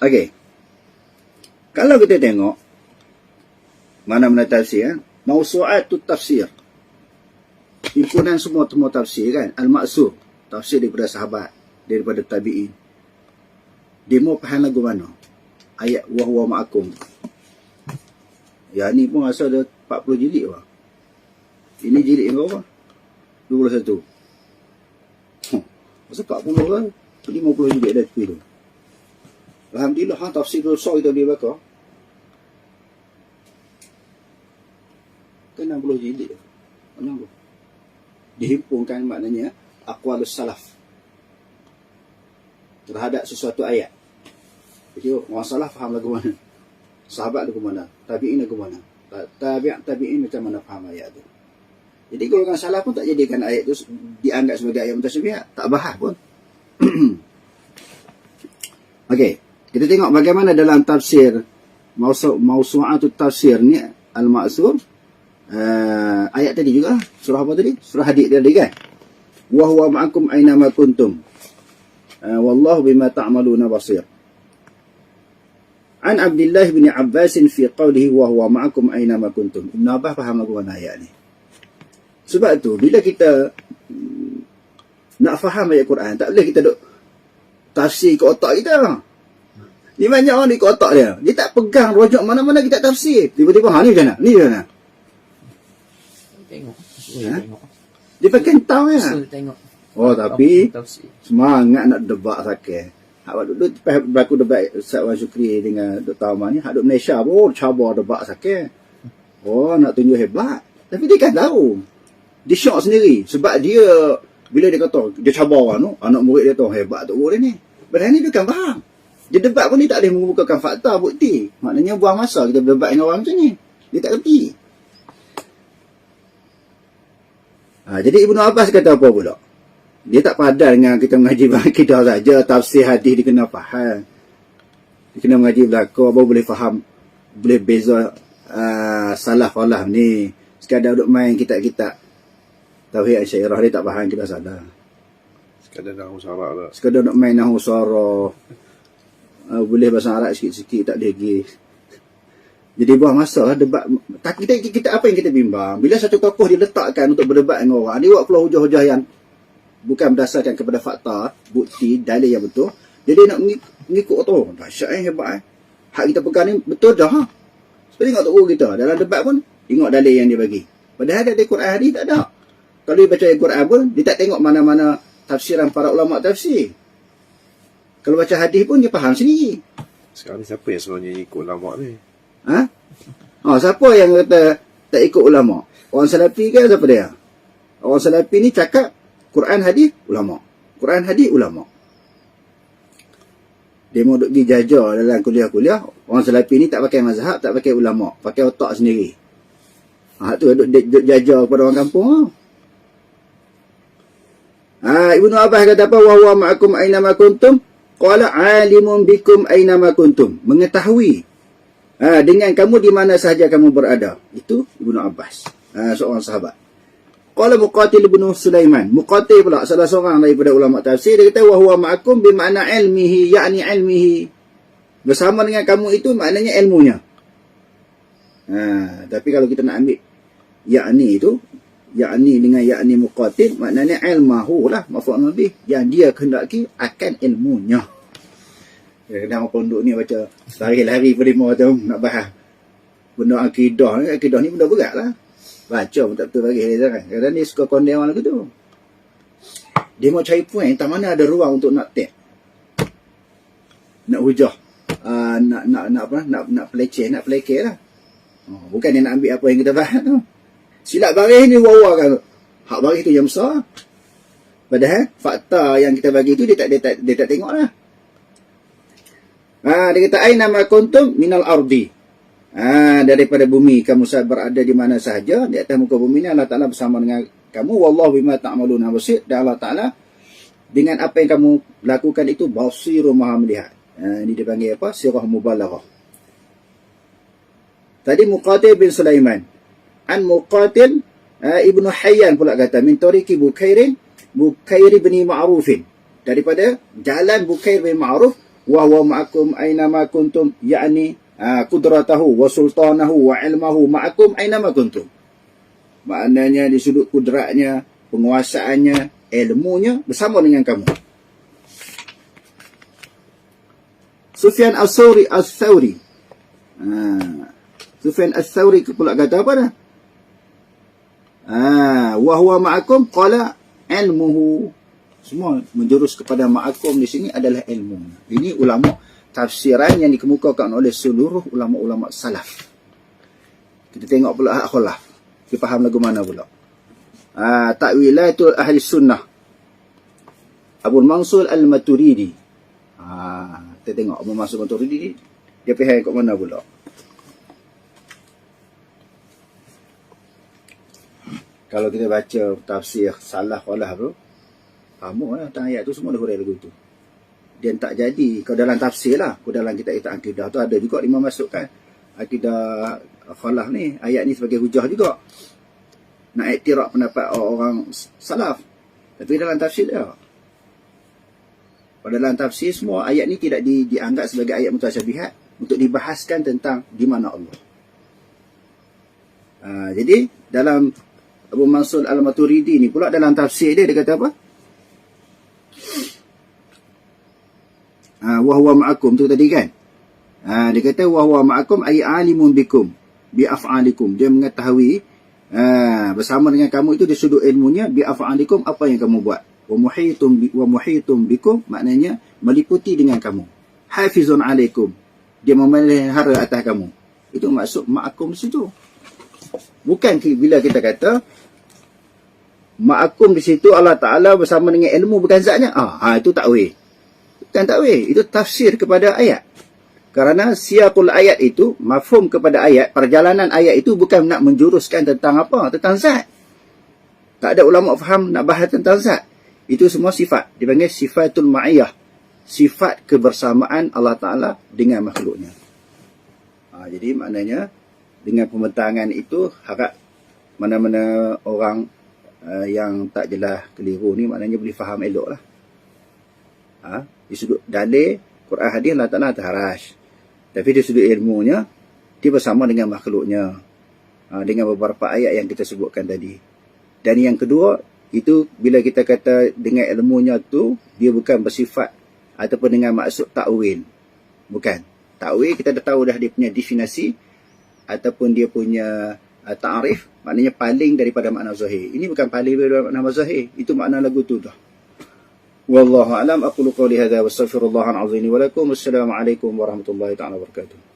Okey. Kalau kita tengok mana-mana tafsir, eh? Mausu'atut tafsir. Himpunan semua semua tafsir kan, Al-Maksur, tafsir daripada sahabat, daripada tabi'in. Dia mau faham lagu mana? Ayat wa huwa ma'akum. Ya ni pun asal ada 40 jilid lah. Ini jilid yang berapa? 21. Huh. Masa 40 kan? 50 jilid dah tu. Alhamdulillah, ha, tafsir besar kita boleh baca. Kan 60 jilid. 60. Dihimpunkan maknanya aqwalus salaf terhadap sesuatu ayat. Jadi orang salaf faham lagu mana? Sahabat lagu mana? Tabi'in lagu mana? Tabi' tabi'in macam mana faham ayat tu? Jadi golongan salaf pun tak jadikan ayat tu dianggap sebagai ayat mutasyabihat, tak bahas pun. Okey, kita tengok bagaimana dalam tafsir mausu' mausu'atut tafsir ni al-ma'sur uh, ayat tadi juga surah apa tadi surah hadid tadi kan wa huwa ma'akum aina ma kuntum uh, wallahu bima ta'maluna basir An Abdullah bin Abbas fi qawlihi wa huwa ma'akum aina ma kuntum. Ibn Abbas faham aku mana ayat ni. Sebab tu bila kita mm, nak faham ayat Quran, tak boleh kita duk tafsir ke otak kita. Ni banyak orang ikut otak dia. Dia tak pegang rojak mana-mana kita tafsir. Tiba-tiba ha ni macam mana? Ni macam mana? Tengok. Ha? Tengok. Dia pakai tahu ya. Usul tengok. Oh tapi Tafsir. semangat nak debat sakit. Hak waktu dulu lepas berlaku debat Ustaz Wan Syukri dengan Dr. Amar ni, hak duk Malaysia pun cabar debat sakit. Oh, nak tunjuk hebat. Tapi dia kan tahu. Dia syok sendiri. Sebab dia, bila dia kata, dia cabar orang tu, anak murid dia tahu hebat tu dia ni. Padahal ni dia kan faham. Dia debat pun dia tak boleh membukakan fakta, bukti. Maknanya buang masa kita berdebat dengan orang macam ni. Dia tak kerti. Ha, jadi Ibnu Abbas kata apa pula? Dia tak padan dengan kita mengaji akidah saja, tafsir hadis dia kena faham. Dia kena mengaji belakang, baru boleh faham, boleh beza uh, salah falah ni. Sekadar duduk main kitab-kitab Tauhid Asyairah, dia tak faham kita salah. Sekadar dah usarak lah. Sekadar duduk main nahu suara, uh, boleh bahasa Arab sikit-sikit, tak lagi. Jadi buang masa lah debat. Tak, kita, kita, apa yang kita bimbang? Bila satu tokoh diletakkan untuk berdebat dengan orang, dia buat keluar hujah-hujah yang bukan berdasarkan kepada fakta, bukti, dalil yang betul. Jadi nak mengik- mengikut tu. Dahsyat eh, hebat eh. Hak kita pegang ni betul dah. Ha? Sebab tengok tu kita. Dalam debat pun, tengok dalil yang dia bagi. Padahal ada Quran hadis tak ada. Kalau dia baca Quran pun, dia tak tengok mana-mana tafsiran para ulama tafsir. Kalau baca hadis pun, dia faham sendiri. Sekarang ni siapa yang sebenarnya ikut lama ni? Ha? Oh, siapa yang kata tak ikut ulama? Orang salafi ke siapa dia? Orang salafi ni cakap Quran hadis ulama. Quran hadis ulama. Dia mau duk pergi jajah dalam kuliah-kuliah, orang salafi ni tak pakai mazhab, tak pakai ulama, pakai otak sendiri. Ha tu duk, duk, duk jajah kepada orang kampung. Ha. Ha, Ibnu Abbas kata apa? Wa huwa ma'akum aina ma kuntum. Qala alimun bikum aina ma kuntum. Mengetahui Ha, dengan kamu di mana sahaja kamu berada. Itu Ibnu Abbas. Ha, seorang sahabat. Qala Muqatil ibnu Sulaiman. Muqatil pula salah seorang daripada ulama tafsir dia kata wa huwa ma'akum bi makna ilmihi yakni ilmihi. Bersama dengan kamu itu maknanya ilmunya. Ha, tapi kalau kita nak ambil yakni itu yakni dengan yakni muqatil maknanya ilmahu lah mafhum lebih yang dia kehendaki akan ilmunya. Kadang orang pondok ni baca lari-lari pada tu nak bahas. Benda akidah ni, akidah ni benda berat lah. Baca pun tak betul bagi dia kan. Kadang ni suka kondem orang lagu tu. Dia mau cari point, tak mana ada ruang untuk nak tag. Nak hujah. Uh, nak, nak, nak apa, nak, nak peleceh, nak pelekeh lah. Oh, bukan dia nak ambil apa yang kita bahas tu. Silap baris ni wawa kan. Hak baris tu yang besar. Padahal fakta yang kita bagi tu dia tak, dia tak, dia tak tengok lah. Ha, dia kata aina ma kuntum minal ardi. Ha, daripada bumi kamu berada di mana sahaja di atas muka bumi ni Allah Taala bersama dengan kamu wallahu bima ta'maluna basir dan Allah Taala dengan apa yang kamu lakukan itu basirun maha melihat. Ha, ini dipanggil apa? Sirah mubalaghah. Tadi Muqatil bin Sulaiman. An Muqatil uh, Ibnu Hayyan pula kata min tariqi Bukairin Bukair bin Ma'rufin. Daripada jalan Bukair bin Ma'ruf wa huwa ma'akum aina ma kuntum yakni ah, qudratahu wa sultanahu wa ilmahu ma'akum aina ma kuntum. Maknanya di sudut kudratnya penguasaannya ilmunya bersama dengan kamu. Sufyan As-Sawri As-Sawri ah, Sufyan As-Sawri pula kata apa dah? ah wa huwa ma'akum qala ilmuhu semua menjurus kepada ma'akum di sini adalah ilmu. Ini ulama tafsiran yang dikemukakan oleh seluruh ulama-ulama salaf. Kita tengok pula hak khulaf. Kita faham lagu mana pula. Ah, Ta'wilatul Ahli Sunnah. Abu Mansur Al-Maturidi. Ah, kita tengok Abu Mansur Al-Maturidi dia pihak kat mana pula. Kalau kita baca tafsir salah khalah tu, lah tentang ayat tu semua dah hurai lagu tu. Dia tak jadi. Kalau dalam tafsir lah. Kalau dalam kitab kitab akidah tu ada juga lima masukkan. Akidah khalah ni. Ayat ni sebagai hujah juga. Nak iktirak pendapat orang salaf. Tapi dalam tafsir dia. Pada dalam tafsir semua ayat ni tidak di, dianggap sebagai ayat mutasyabihat. Untuk dibahaskan tentang di mana Allah. Ha, jadi dalam Abu Mansur Al-Maturidi ni pula dalam tafsir dia dia kata apa? ha, wa huwa ma'akum tu tadi kan? Ha, dia kata wa huwa ma'akum ay alimun bikum bi af'alikum. Dia mengetahui ha, bersama dengan kamu itu di sudut ilmunya bi af'alikum apa yang kamu buat. Wa muhitum bi, wa muhitum bikum maknanya meliputi dengan kamu. Hafizun alaikum. Dia memelihara atas kamu. Itu maksud ma'akum situ. Bukan bila kita kata ma'akum di situ Allah Taala bersama dengan ilmu bukan zatnya ah ha, itu takwil Bukan takwil. Itu tafsir kepada ayat. Kerana siapul ayat itu, mafhum kepada ayat, perjalanan ayat itu bukan nak menjuruskan tentang apa? Tentang zat. Tak ada ulama faham nak bahas tentang zat. Itu semua sifat. Dipanggil sifatul ma'iyah. Sifat kebersamaan Allah Ta'ala dengan makhluknya. Ha, jadi maknanya, dengan pembentangan itu, harap mana-mana orang uh, yang tak jelas keliru ni, maknanya boleh faham elok lah. Ha? di sudut dalil Quran hadis Allah Ta'ala atas harash. Tapi di sudut ilmunya, dia bersama dengan makhluknya. Ha, dengan beberapa ayat yang kita sebutkan tadi. Dan yang kedua, itu bila kita kata dengan ilmunya tu, dia bukan bersifat ataupun dengan maksud ta'wil. Bukan. Ta'wil kita dah tahu dah dia punya definisi ataupun dia punya ta'rif maknanya paling daripada makna zahir. Ini bukan paling daripada makna zahir. Itu makna lagu tu dah. Wallahu alam aku lu qouli wa astaghfirullah alazim wa lakum assalamu alaikum warahmatullahi taala wabarakatuh.